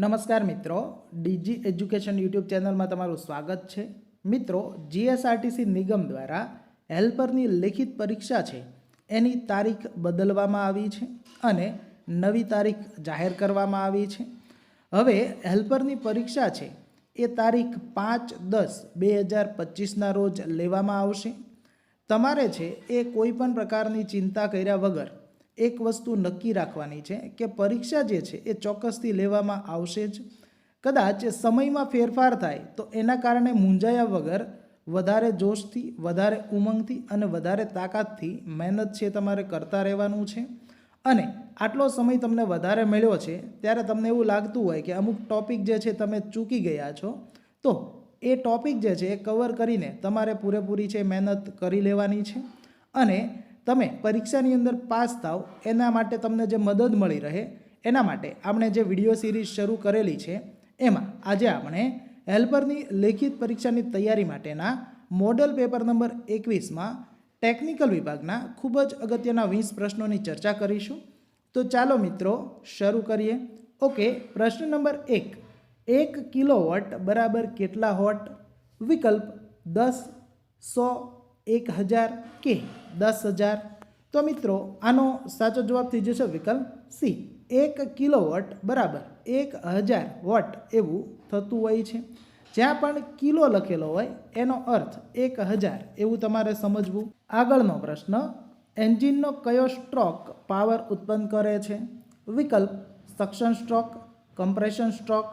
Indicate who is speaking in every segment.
Speaker 1: નમસ્કાર મિત્રો, DG education YouTube ચેનલમાં તમારું સ્વાગત છે. મિત્રો, જીએસઆરટીસી નિગમ દ્વારા હેલ્પરની લેખિત પરીક્ષા છે, એની તારીખ બદલવામાં આવી છે અને નવી તારીખ જાહેર કરવામાં આવી છે. હવે હેલ્પરની પરીક્ષા છે, એ તારીખ પાંચ દસ બે હજાર પચીસના રોજ લેવામાં આવશે. તમારે છે, એ કોઈપણ પ્રકારની ચિંતા કર્યા વગર એક વસ્તુ નક્કી રાખવાની છે કે પરીક્ષા જે છે એ ચોક્કસથી લેવામાં આવશે જ. કદાચ સમયમાં ફેરફાર થાય તો એના કારણે મૂંઝાયા વગર વધારે જોશથી, વધારે ઉમંગથી અને વધારે તાકાતથી મહેનત છે તમારે કરતા રહેવાનું છે. અને આટલો સમય તમને વધારે મળ્યો છે, ત્યારે તમને એવું લાગતું હોય કે અમુક ટોપિક જે છે તમે ચૂકી ગયા છો, તો એ ટોપિક જે છે એ કવર કરીને તમારે પૂરેપૂરી છે મહેનત કરી લેવાની છે. અને તમે પરીક્ષાની અંદર પાસ થાવ, એના માટે તમને જે મદદ મળી રહે, એના માટે આપણે જે વીડિયો સિરીઝ શરૂ કરેલી છે, એમાં આજે આપણે હેલ્પરની લેખિત પરીક્ષાની તૈયારી માટેના મોડલ પેપર નંબર એકવીસમાં ટેકનિકલ વિભાગના ખૂબ જ અગત્યના વીસ પ્રશ્નોની ચર્ચા કરીશું. તો ચાલો મિત્રો, શરૂ કરીએ. ઓકે, પ્રશ્ન નંબર એક. એક કિલોવોટ બરાબર કેટલા હોટ વિકલ્પ દસ, સો એક હજાર કે દસ હજાર? તો મિત્રો, આનો સાચો જવાબ થઈ જશે વિકલ્પ સી. એક કિલોવોટ બરાબર એક હજાર વોટ એવું થતું હોય છે. જ્યાં પણ કિલો લખેલો હોય, એનો અર્થ એક હજાર એવું તમારે સમજવું. આગળનો પ્રશ્ન, એન્જિનનો કયો સ્ટ્રોક પાવર ઉત્પન્ન કરે છે? વિકલ્પ, suction stroke, compression stroke,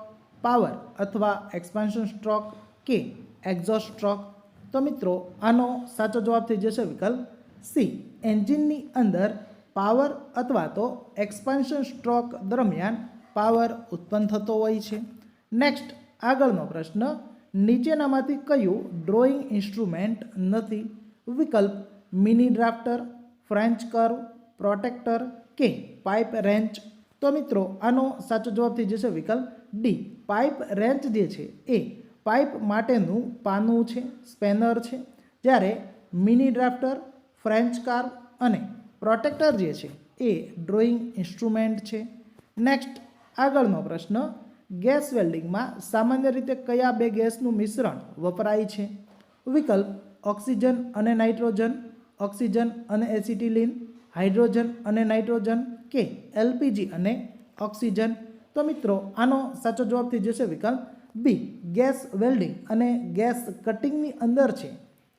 Speaker 1: power અથવા એક્સપાન્શન સ્ટ્રોક કે એક્ઝોસ્ટ સ્ટ્રોક. તો મિત્રો, આનો સાચો જવાબ થઈ જશે વિકલ્પ સી એન્જિનની અંદર પાવર અથવા તો એક્સપાન્શન સ્ટ્રોક દરમિયાન પાવર ઉત્પન્ન થતો હોય છે. નેક્સ્ટ આગળનો પ્રશ્ન, નીચેનામાંથી કયું ડ્રોઈંગ ઇન્સ્ટ્રુમેન્ટ નથી? વિકલ્પ mini drafter French curve protractor કે પાઇપ રેન્ચ તો મિત્રો, આનો સાચો જવાબ થઈ જશે વિકલ્પ ડી પાઇપ રેન્ચ જે છે એ પાઇપ માટેનું પાનું છે, સ્પેનર છે, જ્યારે મિની ડ્રાફ્ટર, ફ્રેન્ચ કાર અને પ્રોટેક્ટર જે છે એ ડ્રોઈંગ ઇન્સ્ટ્રુમેન્ટ છે. નેક્સ્ટ, આગળનો પ્રશ્ન, ગેસ વેલ્ડિંગમાં સામાન્ય રીતે કયા બે ગેસનું મિશ્રણ વપરાય છે? વિકલ્પ, ઓક્સિજન અને નાઇટ્રોજન, ઓક્સિજન અને એસિટિલિન, હાઇડ્રોજન અને નાઇટ્રોજન કે એલપીજી અને ઓક્સિજન? તો મિત્રો, આનો સાચો જવાબ થઈ જશે વિકલ્પ બી ગેસ વેલ્ડિંગ અને ગેસ કટિંગની અંદર છે,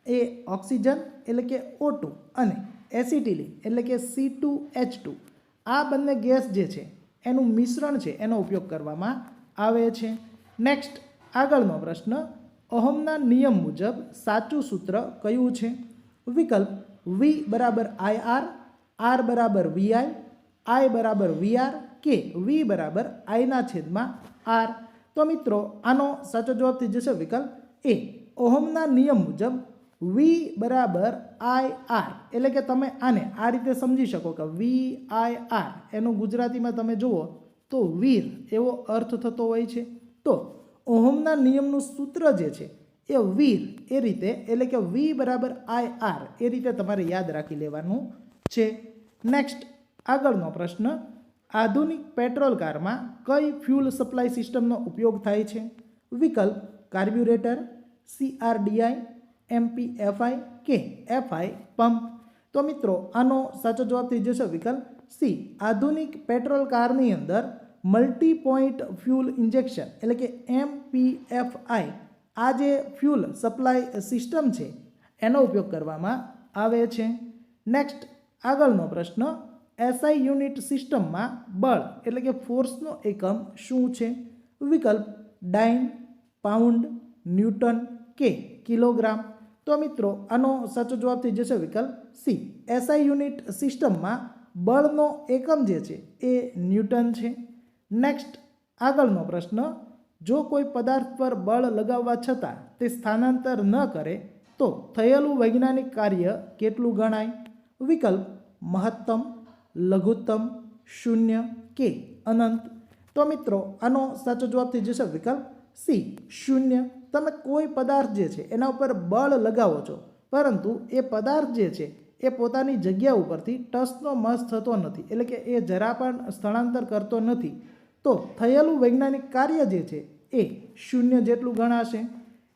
Speaker 1: એ ઓક્સિજન એટલે કે ઓ ટુ અને એસિટિલિન એટલે કે સી ટુ એચ ટુ આ બંને ગેસ જે છે, એનું મિશ્રણ છે, એનો ઉપયોગ કરવામાં આવે છે. નેક્સ્ટ આગળનો પ્રશ્ન અહોમના નિયમ મુજબ સાચું સૂત્ર કયું છે? વિકલ્પ વી બરાબર આઈ આર આર બરાબર વીઆઈ આઈ બરાબર વીઆર કે વી બરાબર આઈના છેદમાં આર તો મિત્રો, આનો સાચો જવાબ થઈ જશે વિકલ્પ એ. ઓહમના નિયમ મુજબ વી બરાબર આઈ આર એટલે કે તમે આને આ રીતે સમજી શકો કે વી આઈ આર એનું ગુજરાતીમાં તમે જુઓ તો વીર, એવો અર્થ થતો હોય છે. તો ઓહમના નિયમનું સૂત્ર જે છે, એ વીર, એ રીતે, એટલે કે વી બરાબર આઈ આર એ રીતે તમારે યાદ રાખી લેવાનું છે. નેક્સ્ટ આગળનો પ્રશ્ન આધુનિક પેટ્રોલ કારમાં કઈ ફ્યુલ સપ્લાય સિસ્ટમનો ઉપયોગ થાય છે? વિકલ્પ કાર્બ્યુરેટર સીઆરડીઆઈ એમપીએફઆઈ કે એફઆઈ પંપ. તો મિત્રો, આનો સાચો જવાબ થઈ જશે વિકલ્પ સી આધુનિક પેટ્રોલ કારની અંદર મલ્ટી પોઈન્ટ ફ્યુલ ઇન્જેક્શન એટલે કે એમપીએફઆઈ આ જે ફ્યુલ સપ્લાય સિસ્ટમ છે, એનો ઉપયોગ કરવામાં આવે છે. નેક્સ્ટ, આગળનો પ્રશ્ન એસઆઈ યુનિટ સિસ્ટમમાં બળ, એટલે કે ફોર્સનો એકમ શું છે? વિકલ્પ ડાઇન પાઉન્ડ ન્યૂટન કે કિલોગ્રામ તો મિત્રો, આનો સાચો જવાબ થઈ જશે વિકલ્પ સી એસઆઈ યુનિટ સિસ્ટમમાં બળનો એકમ જે છે, એ ન્યૂટન છે. નેક્સ્ટ આગળનો પ્રશ્ન. જો કોઈ પદાર્થ પર બળ લગાવવા છતાં તે સ્થાનાંતર ન કરે, તો થયેલું વૈજ્ઞાનિક કાર્ય કેટલું ગણાય? વિકલ્પ, મહત્તમ. લઘુત્તમ, શૂન્ય, કે અનંત. તો મિત્રો, આનો સાચો જવાબ થઈ જશે વિકલ્પ સી, શૂન્ય. તમે કોઈ પદાર્થ જે છે, એના ઉપર બળ લગાવો છો, પરંતુ એ પદાર્થ જે છે, એ પોતાની જગ્યા ઉપરથી ટસનો મસ થતો નથી, એટલે કે એ જરા પણ સ્થળાંતર કરતો નથી. તો થયેલું વૈજ્ઞાનિક કાર્ય જે છે, એ શૂન્ય જેટલું ગણાશે.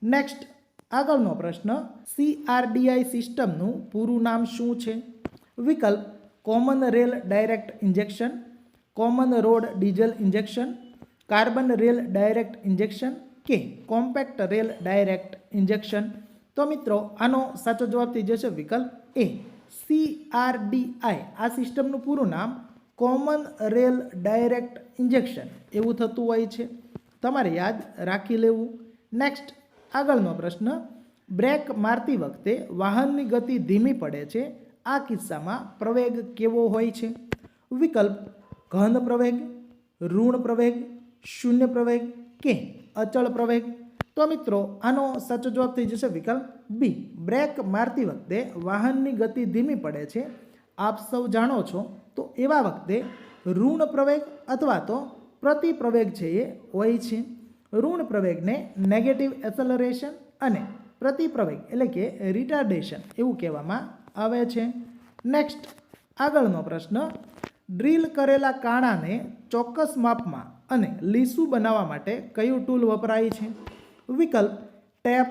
Speaker 1: નેક્સ્ટ આગળનો પ્રશ્ન સીઆરડીઆઈ સિસ્ટમનું પૂરું નામ શું છે? વિકલ્પ common rail direct injection, common road diesel injection, carbon rail direct injection કે કોમ્પેક્ટ રેલ ડાયરેક્ટ ઇન્જેક્શન. તો મિત્રો, આનો સાચો જવાબ થઈ જશે વિકલ્પ એ. સીઆરડીઆઈ આ સિસ્ટમનું પૂરું નામ કોમન રેલ ડાયરેક્ટ ઇન્જેક્શન. એવું થતું હોય છે. તમારે યાદ રાખી લેવું. નેક્સ્ટ આગળનો પ્રશ્ન. બ્રેક મારતી વખતે વાહનની ગતિ ધીમી પડે છે આ કિસ્સામાં પ્રવેગ કેવો હોય છે? વિકલ્પ ઘન પ્રવેગ, ઋણ પ્રવેગ, શૂન્ય પ્રવેગ કે અચળ પ્રવેગ. તો મિત્રો, આનો સાચો જવાબ થઈ જશે વિકલ્પ બી. બ્રેક મારતી વખતે વાહનની ગતિ ધીમી પડે છે. આપ સૌ જાણો છો. તો એવા વખતે ઋણ પ્રવેગ અથવા તો પ્રતિપ્રવેગ છે એ હોય છે. ઋણ પ્રવેગને નેગેટિવ એસેલરેશન અને પ્રતિપ્રવેગ એટલે કે રિટાર્ડેશન એવું કહેવામાં આવે છે. નેક્સ્ટ આગળનો પ્રશ્ન. ડ્રીલ કરેલા કાણાને ચોક્કસ માપમાં અને લીસું બનાવવા માટે કયું ટૂલ વપરાય છે? વિકલ્પ, ટેપ,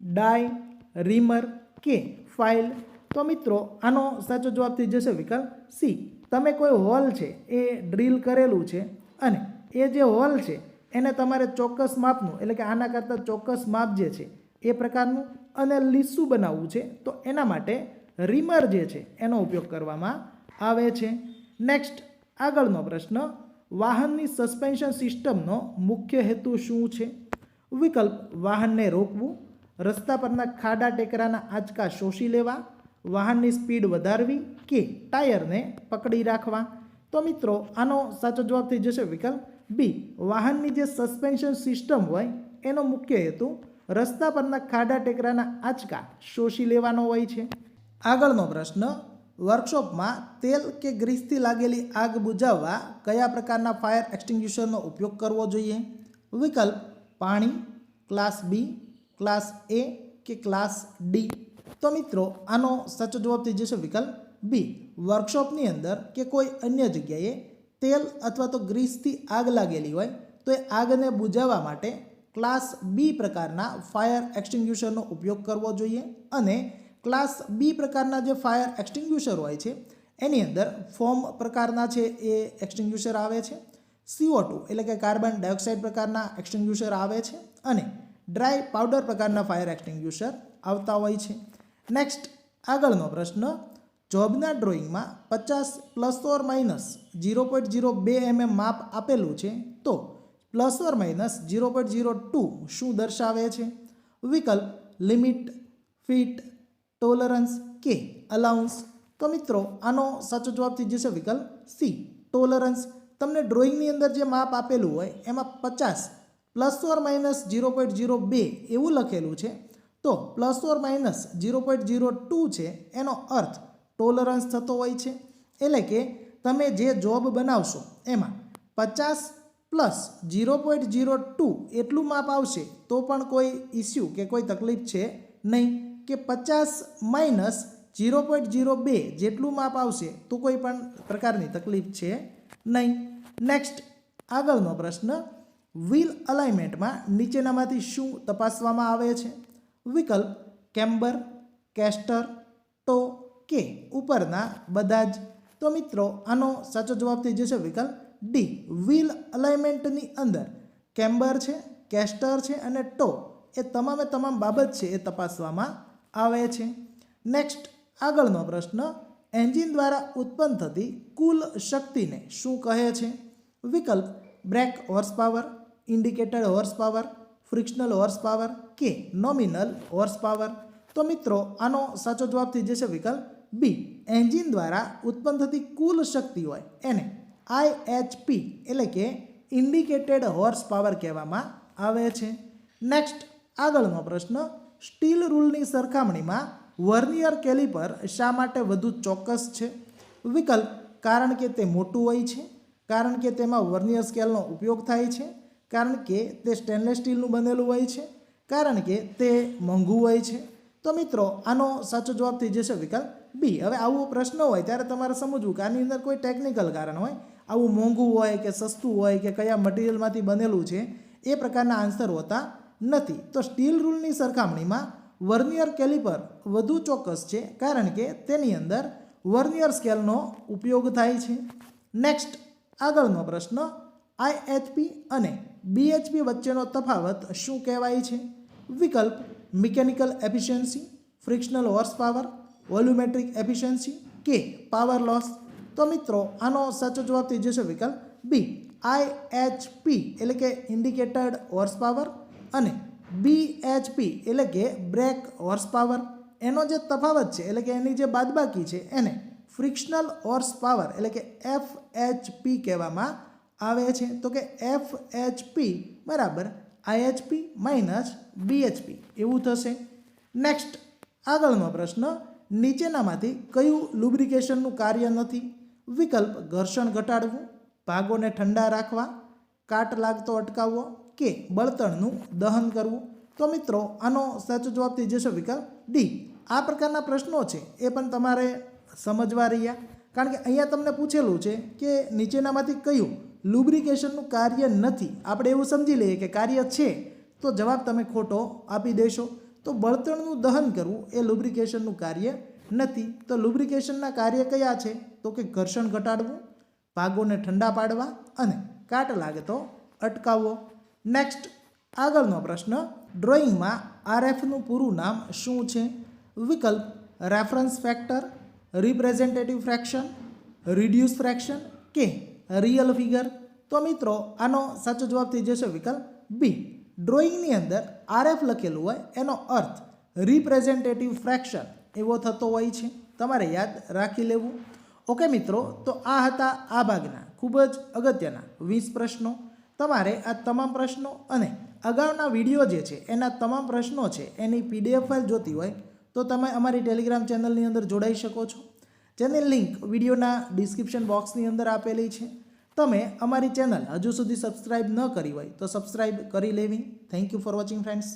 Speaker 1: ડાય, રીમર કે ફાઇલ. તો મિત્રો, આનો સાચો જવાબ થઈ જશે વિકલ્પ સી. તમે કોઈ હોલ છે, એ ડ્રીલ કરેલું છે અને એ જે હોલ છે, એને તમારે ચોક્કસ માપનું, એટલે કે આના કરતાં ચોક્કસ માપ જે છે, એ પ્રકારનું અને લીસું બનાવવું છે, તો એના માટે રીમર જે છે, એનો ઉપયોગ કરવામાં આવે છે. નેક્સ્ટ આગળનો પ્રશ્ન, વાહનની સસ્પેન્શન સિસ્ટમનો મુખ્ય હેતુ શું છે? વિકલ્પ, વાહનને રોકવું, રસ્તા પરના ખાડા ટેકરાના આંચકા શોષી લેવા, વાહનની સ્પીડ વધારવી કે ટાયરને પકડી રાખવા? તો મિત્રો, આનો સાચો જવાબ થઈ જશે વિકલ્પ બી વાહનની જે સસ્પેન્શન સિસ્ટમ હોય, એનો મુખ્ય હેતુ રસ્તા પરના ખાડા ટેકરાના આંચકા શોષી લેવાનો હોય છે. આગળનો પ્રશ્ન વર્કશોપમાં તેલ કે ગ્રીસથી લાગેલી આગ બુઝાવવા કયા પ્રકારના ફાયર એક્સટિંગ્યુશરનો ઉપયોગ કરવો જોઈએ? વિકલ્પ, પાણી ક્લાસ બી ક્લાસ એ કે ક્લાસ ડી તો મિત્રો, આનો સાચો જવાબ થઈ જશે વિકલ્પ બી વર્કશોપની અંદર કે કોઈ અન્ય જગ્યાએ તેલ અથવા તો ગ્રીસથી આગ લાગેલી હોય, તો એ આગને બુઝાવવા માટે ક્લાસ બી પ્રકારના ફાયર એક્સટિંગ્યુશરનો ઉપયોગ કરવો જોઈએ અને ક્લાસ બી પ્રકારના જે ફાયર એક્સટિંગ્યુશર હોય છે, એની અંદર ફોર્મ પ્રકારના છે એ એક્સટિંગ્યુશર આવે છે. સીઓ ટુ એટલે કે કાર્બન ડાયોક્સાઇડ પ્રકારના એક્સટિંગ્યુશર આવે છે અને ડ્રાય પાવડર પ્રકારના ફાયર એક્સટિંગ્યુશર આવતા હોય છે. નેક્સ્ટ આગળનો પ્રશ્ન, જોબના ડ્રોઈંગમાં પચાસ plus or minus zero point zero બે એમએમ માપ આપેલું છે, તો plus or minus zero point zero two શું દર્શાવે છે? વિકલ્પ, લિમિટ, ફીટ ટોલરન્સ કે અલાઉન્સ તો મિત્રો, આનો સાચો જવાબ થઈ જશે વિકલ્પ સી ટોલરન્સ તમને ડ્રોઈંગની અંદર જે માપ આપેલું હોય, એમાં પચાસ plus or minus zero point zero બે એવું લખેલું છે. તો plus or minus zero point zero two છે, એનો અર્થ ટોલરન્સ થતો હોય છે. એટલે કે તમે જે જોબ બનાવશો, એમાં પચાસ plus zero point zero two એટલું માપ આવશે, તો પણ કોઈ ઇસ્યુ કે કોઈ તકલીફ છે નહીં. કે પચાસ માઇનસ જીરો પોઈન્ટ ઝીરો બે જેટલું માપ આવશે તો કોઈ પણ પ્રકારની તકલીફ છે નહીં. નેક્સ્ટ આગળનો પ્રશ્ન વ્હીલ અલાઇમેન્ટમાં નીચેનામાંથી શું તપાસવામાં આવે છે? વિકલ્પ કેમ્બર કેસ્ટર ટો કે ઉપરના બધા જ. તો મિત્રો, આનો સાચો જવાબ થઈ જશે વિકલ્પ ડી વ્હીલ અલાઇમેન્ટની અંદર કેમ્બર છે કેસ્ટર છે અને ટો એ તમામે તમામ બાબત છે એ તપાસવામાં આવે છે. નેક્સ્ટ આગળનો પ્રશ્ન, એન્જિન દ્વારા ઉત્પન્ન થતી કુલ શક્તિને શું કહે છે? વિકલ્પ, brake horse power indicated horse power frictional horse power કે નોમિનલ હોર્સ પાવર તો મિત્રો, આનો સાચો જવાબ થઈ જશે વિકલ્પ બી એન્જિન દ્વારા ઉત્પન્ન થતી કુલ શક્તિ હોય એને આઈએચપી એટલે કે ઇન્ડિકેટેડ હોર્સ પાવર કહેવામાં આવે છે. નેક્સ્ટ આગળનો પ્રશ્ન સ્ટીલ રૂલની સરખામણીમાં વર્નિયર કેલિપર શા માટે વધુ ચોક્કસ છે? વિકલ્પ, કારણ કે તે મોટું હોય છે, કારણ કે તેમાં વર્નિયર સ્કેલનો ઉપયોગ થાય છે, કારણ કે તે સ્ટેનલેસ સ્ટીલનું બનેલું હોય છે, કારણ કે તે મોંઘું હોય છે. તો મિત્રો, આનો સાચો જવાબ થઈ જશે વિકલ્પ બી હવે આવો પ્રશ્ન હોય ત્યારે તમારે સમજવું કે આની અંદર કોઈ ટેકનિકલ કારણ હોય, આવું મોંઘું હોય કે સસ્તું હોય કે કયા મટીરિયલમાંથી બનેલું છે, એ પ્રકારના આન્સર હોતા નથી. તો સ્ટીલ રૂલની સરખામણીમાં વર્નિયર કેલિપર વધુ ચોક્કસ છે, કારણ કે તેની અંદર વર્નિયર સ્કેલનો ઉપયોગ થાય છે. નેક્સ્ટ, આગળનો પ્રશ્ન આઈએચપી અને બીએચપી વચ્ચેનો તફાવત શું કહેવાય છે? વિકલ્પ, mechanical efficiency, frictional horse power volumetric efficiency કે પાવર લોસ? તો મિત્રો, આનો સાચો જવાબ થઈ જશે વિકલ્પ બી આઈએચપી એટલે કે ઇન્ડિકેટેડ હોર્સ પાવર અને બીએચપી એટલે કે બ્રેક હોર્સ પાવર એનો જે તફાવત છે, એટલે કે એની જે બાદબાકી છે, એને ફ્રિક્શનલ હોર્સ પાવર એટલે કે એફ એચપી કહેવામાં આવે છે. તો કે એફ એચપી બરાબર આઈએચપી માઇનસ બીએચપી એવું થશે. નેક્સ્ટ આગળનો પ્રશ્ન, નીચેનામાંથી કયું લુબ્રિકેશનનું કાર્ય નથી? વિકલ્પ ઘર્ષણ ઘટાડવું, ભાગોને ઠંડા રાખવા, કાટ લાગતો અટકાવવો કે બળતણનું દહન કરવું? તો મિત્રો, આનો સાચો જવાબ થઈ જશે વિકલ્પ ડી. આ પ્રકારના પ્રશ્નો છે, એ પણ તમારે સમજવા રહ્યા. કારણ કે અહીંયા તમને પૂછેલું છે કે નીચેનામાંથી કયું લુબ્રિકેશનનું કાર્ય નથી. આપણે એવું સમજી લઈએ કે કાર્ય છે, તો જવાબ તમે ખોટો આપી દેશો. તો બળતણનું દહન કરવું એ લુબ્રિકેશનનું કાર્ય નથી. તો લુબ્રિકેશનના કાર્ય કયા છે? તો કે ઘર્ષણ ઘટાડવું, ભાગોને ઠંડા પાડવા અને કાટ લાગે તો અટકાવવો. નેક્સ્ટ આગળનો પ્રશ્ન, ડ્રોઈંગમાં આરએફનું પૂરું નામ શું છે? વિકલ્પ, reference factor, representative fraction, reduce fraction કે રિયલ ફિગર? તો મિત્રો, આનો સાચો જવાબ થઈ જશે વિકલ્પ બી ડ્રોઈંગની અંદર આરએફ લખેલું હોય, એનો અર્થ રિપ્રેઝેન્ટેટિવ ફ્રેક્શન એવો થતો હોય છે. તમારે યાદ રાખી લેવું. ઓકે મિત્રો, તો આ હતા આ ભાગના ખૂબ જ અગત્યના વીસ પ્રશ્નો. તમારે આ તમામ પ્રશ્નો અને અગાઉના વીડિયો જે છે, એના તમામ પ્રશ્નો છે, એની પીડીએફ ફાઇલ જોતી હોય, તો તમે અમારી ટેલિગ્રામ ચેનલની અંદર જોડાઈ શકો છો. જેની લિંક વિડીયોના ડિસ્ક્રિપ્શન બોક્સની અંદર આપેલી છે. તમે અમારી ચેનલ હજુ સુધી સબસ્ક્રાઇબ ન કરી હોય, તો સબસ્ક્રાઇબ કરી લેવી. Thank you for watching friends.